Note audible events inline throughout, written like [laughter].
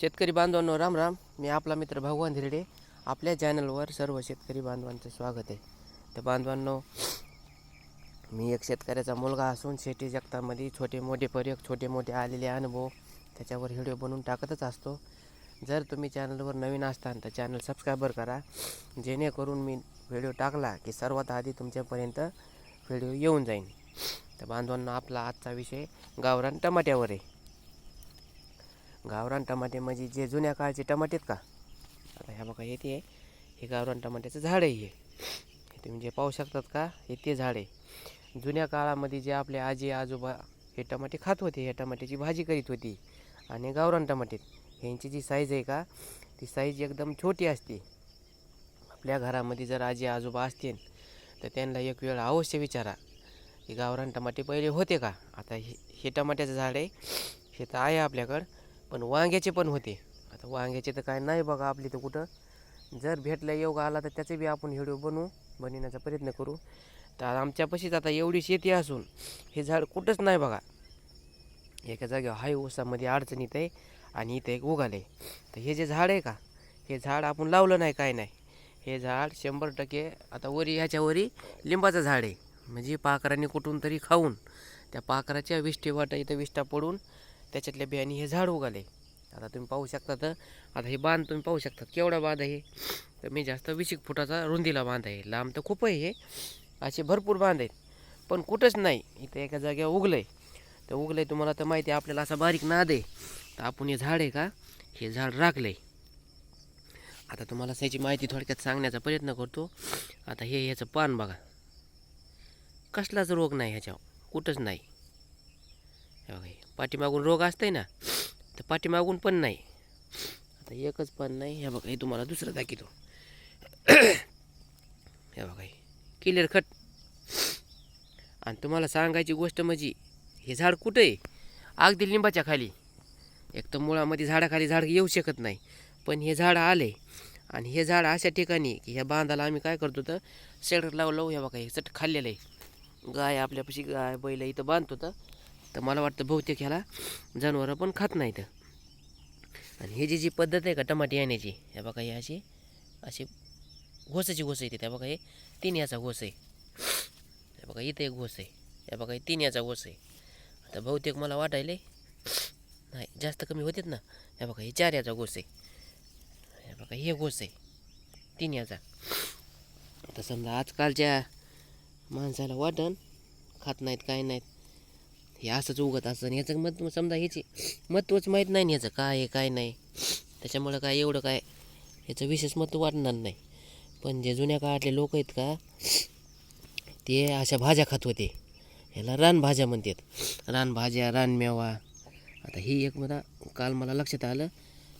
शेतकरी बांधवांनो राम राम. मी आपला मित्र भगवान धिरडे आपल्या चॅनलवर सर्व शेतकरी बांधवांचं स्वागत आहे. तर बांधवांनो मी एक शेतकऱ्याचा मुलगा असून शेती जगतामध्ये छोटे मोठे पर्यक छोटे मोठे आलेले अनुभव त्याच्यावर व्हिडिओ बनवून टाकतच असतो. जर तुम्ही चॅनलवर नवीन असताल तर चॅनल सबस्क्रायबर करा. जेणेकरून मी व्हिडिओ टाकला की सर्वात आधी तुमच्यापर्यंत व्हिडिओ येऊन जाईन. तर बांधवांना आपला आजचा विषय गावरान टमाट्यावर आहे. गावरान टमाटे म्हणजे जे जुन्या काळचे टमाटे आहेत का? आता ह्या बघा येते हे गावरान टमाट्याचं झाड आहे हे. तुम्ही जे पाहू शकतात का हे ते झाड आहे. जुन्या काळामध्ये जे आपले आजी आजोबा हे टमाटे खात होते ह्या टमाट्याची भाजी करीत होती. आणि गावरान टमाटे ह्यांची जी साईज आहे का ती साईज एकदम छोटी असते. आपल्या घरामध्ये जर आजी आजोबा असतील तर त्यांना एक वेळ अवश्य विचारा की गावरान टमाटे पहिले होते का? आता हे हे टमाट्याचं झाड आहे. हे तर आहे आपल्याकडं. पण वांग्याचे पण होते. आता वांग्याचे तर काय नाही बघा आपली तर कुठं. जर भेटलं योग आला तर त्याचे बी आपण व्हिडिओ बनवू बनवण्याचा प्रयत्न करू. तर आमच्यापाशीच आता एवढी शेती असून हे झाड कुठंच नाही बघा. एका जागेवर हाय ऊसामध्ये अडचणीत आहे आणि इथं एक उगाले. तर हे जे झाड आहे का हे झाड आपण लावलं नाही काय नाही. हे झाड शंभर टक्के आता वरी ह्याच्या वरी लिंबाचं झाड आहे. म्हणजे पाखरांनी कुठून तरी खाऊन त्या पाखराच्या विष्टी वाटा इथं विष्टा पडून त्याच्यातल्या बियाणे हे झाड उगाले. आता तुम्ही पाहू शकता तर आता हे बांध तुम्ही पाहू शकता केवढा बांध आहे. तर मी जास्त वीस एक फुटाचा रुंदीला बांध आहे. लांब तर खूप आहे. हे असे भरपूर बांध आहेत. पण कुठंच नाही. इथं एका जागेवर उगलं आहे तर उगलं आहे तुम्हाला तर माहिती आहे आपल्याला असा बारीक नाद आहे. तर आपण हे झाड आहे का? हे झाड राखलं आहे आता तुम्हाला त्याची माहिती थोडक्यात सांगण्याचा प्रयत्न करतो. आता हे ह्याचं पान बघा. कसलाच रोग नाही ह्याच्यावर. कुठंच नाही. हे बघा पाठीमागून रोग असतंय ना तर पाठीमागून पण नाही. आता एकच पण नाही. हे बघा हे तुम्हाला दुसरं दाखवतो. [clears throat] हे बघा क्लिअर खट आणि तुम्हाला सांगायची गोष्ट म्हणजे हे झाड कुठं आहे? अगदी लिंबाच्या खाली. एक तर मुळामध्ये झाडाखाली झाड येऊ शकत नाही पण हे झाड आले आणि हे झाड अशा ठिकाणी की ह्या बांधाला आम्ही काय करतो तर शेड लावू लावू हे बघा हे चट खाल्लेलं आहे. गाय आपल्यापाशी गाय बैल इथं बांधतो तर तर मला वाटतं बहुतेक ह्याला जनावरं पण खात नाहीत. आणि ही जी जी पद्धत आहे का टमाटे येण्याची ह्या बघा हे अशी अशी घोसाची घोस येते त्या बघा हे तीन याचा घोस आहे. त्या बघा इथे एक घोस आहे. या बघा हे तीन याचा घोस आहे. आता बहुतेक मला वाटायले नाही जास्त कमी होतेत ना. या बघा हे चार याचा घोस आहे. हे बघा हे घोस आहे. तीन याचा. आता समजा आजकालच्या माणसाला वाटण खात नाहीत काय नाहीत. हे असंच उगत असतं आणि ह्याचं मत समजा ह्याची महत्त्वच माहीत नाही ना ह्याचं काय आहे काय नाही. त्याच्यामुळं काय एवढं काय ह्याचं विशेष महत्त्व वाटणार नाही. पण जे जुन्या काळातले लोक आहेत का ते अशा भाज्या खात होते. ह्याला रानभाज्या म्हणतात. रानभाज्या रानमेवा आता ही एक मला काल मला लक्षात आलं.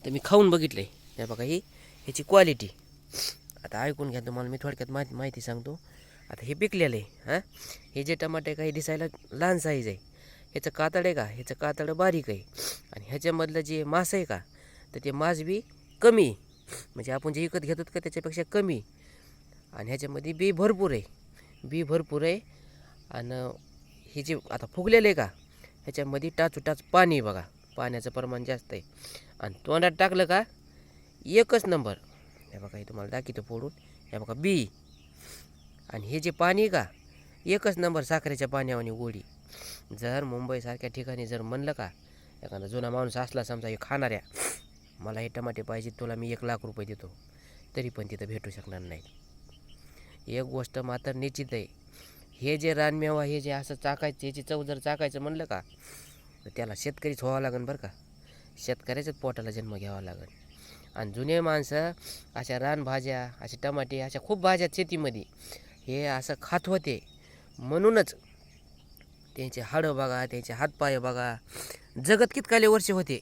तर मी खाऊन बघितलं आहे त्या बघा ही ह्याची क्वालिटी आता ऐकून घ्या तुम्हाला मी थोडक्यात माहिती माहिती सांगतो. आता हे पिकलेलं आहे हां? हे जे टमाटे काही दिसायला लहान साईज आहे. ह्याचं कातड आहे का? ह्याचं कातड बारीक आहे. आणि ह्याच्यामधलं जे मांस आहे का? तर ते मांस बी कमी. म्हणजे आपण जे विकत घेतो का त्याच्यापेक्षा कमी. आणि ह्याच्यामध्ये बी भरपूर आहे. बी भरपूर आहे. आणि हे जे आता फुगलेलं आहे का? ह्याच्यामध्ये टाचूटाच पाणी आहे बघा. पाण्याचं प्रमाण जास्त आहे. आणि तोंडात टाकलं का? एकच नंबर. हे बघा हे तुम्हाला दाखवतो फोडून. हे बघा बी. आणि हे जे पाणी आहे का? एकच नंबर साखरेच्या पाण्यावानी गोडी. जर मुंबईसारख्या ठिकाणी जर म्हणलं का एखादा जुना माणूस असला समजा हे खाणाऱ्या मला हे टमाटे पाहिजे तुला मी एक लाख रुपये देतो तरी पण तिथं भेटू शकणार नाही एक गोष्ट मात्र निश्चित आहे हे जे रानमेवा हे जे असं चाकायचं याची चव जर चाकायचं म्हणलं का तर त्याला शेतकरीच व्हावं लागेल बरं का. शेतकऱ्याच्याच पोटाला जन्म घ्यावा लागेल आणि जुने माणसं अशा रानभाज्या असे टमाटे अशा खूप भाज्या शेतीमध्ये हे असं खात होते म्हणूनच त्यांचे हाडं बघा त्यांचे हातपाय बघा. जगत कितकाले वर्ष होते?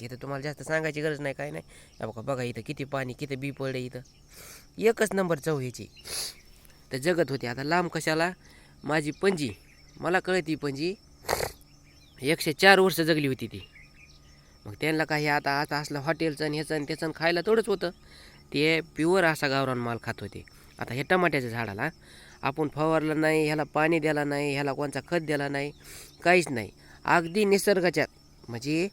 तिथं तुम्हाला जास्त सांगायची गरज नाही काय नाही. या बघा बघा इथं किती पाणी किती बी पडले इथं. एकच नंबर चव ह्याची. तर जगत होते. आता लांब कशाला? माझी पणजी मला कळती पणजी एकशे चार वर्ष जगली होती ती. मग त्यांना काही आता आता असलं हॉटेलचं आणि ह्याचं आणि त्याचं खायला थोडंच होतं. ते प्युअर असा गावरान माल खात होते. आता हे टमाट्याच्या झाडाला आपण फवारलं नाही ह्याला पाणी द्याला नाही ह्याला कोणचा खत दिला नाही काहीच नाही. अगदी निसर्गाच्या म्हणजे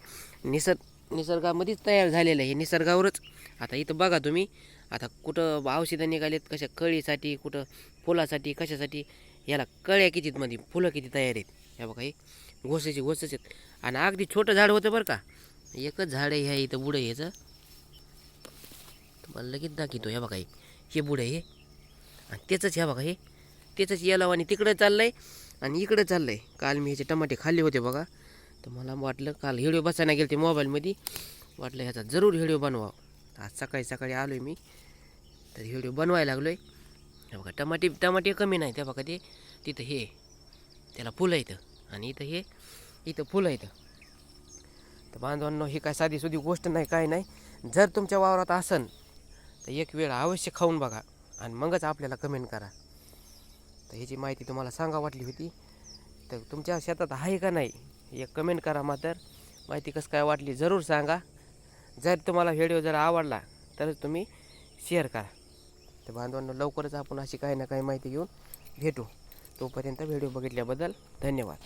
निसर्ग निसर्गामध्येच तयार झालेलं आहे हे निसर्गावरच. आता इथं बघा तुम्ही आता कुठं औषधं निघालेत कशा कळीसाठी कुठं फुलासाठी कशासाठी याला कळ्या कितीमध्ये फुलं किती तयार आहेत. या बघा हे घोसाची घोसच आहेत. आणि अगदी छोटं झाड होतं बरं का. एकच झाड आहे ह्या इथं बुडं ह्याचं तुम्हाला लगेच दाखवतो हे बघा हे हे बुडं हे आणि त्याचंच ह्या बघा हे. त्याचंच यालाव आणि तिकडं चाललं आहे आणि इकडं चाललं आहे काल मी ह्याचे टमाटे खाल्ले होते बघा. तर मला वाटलं काल व्हिडिओ बसायला गेले ते मोबाईलमध्ये. वाटलं ह्याचा जरूर व्हिडिओ बनवा आज सकाळी सकाळी आलो आहे मी. तर व्हिडिओ बनवायला लागलो आहे बघा टमाटे टमाटे कमी नाही त्या बघा ते. तिथं हे त्याला फुलं येतं आणि इथं हे इथं फुलं येतं तर बांधवांनो ही काय साधी सुधी गोष्ट नाही काय नाही. जर तुमच्या वावरात असन तर एक वेळ अवश्य खाऊन बघा. आणि मगच आपल्याला कमेंट करा. तर ह्याची माहिती तुम्हाला सांगा वाटली होती. तर तुमच्या शेतात आहे का नाही एक कमेंट करा मात्र. माहिती कसं काय वाटली जरूर सांगा. जर तुम्हाला व्हिडिओ जर आवडला तरच तुम्ही शेअर करा. तर बांधवांना लवकरच आपण अशी काही ना काही माहिती घेऊन भेटू. तोपर्यंत व्हिडिओ बघितल्याबद्दल धन्यवाद.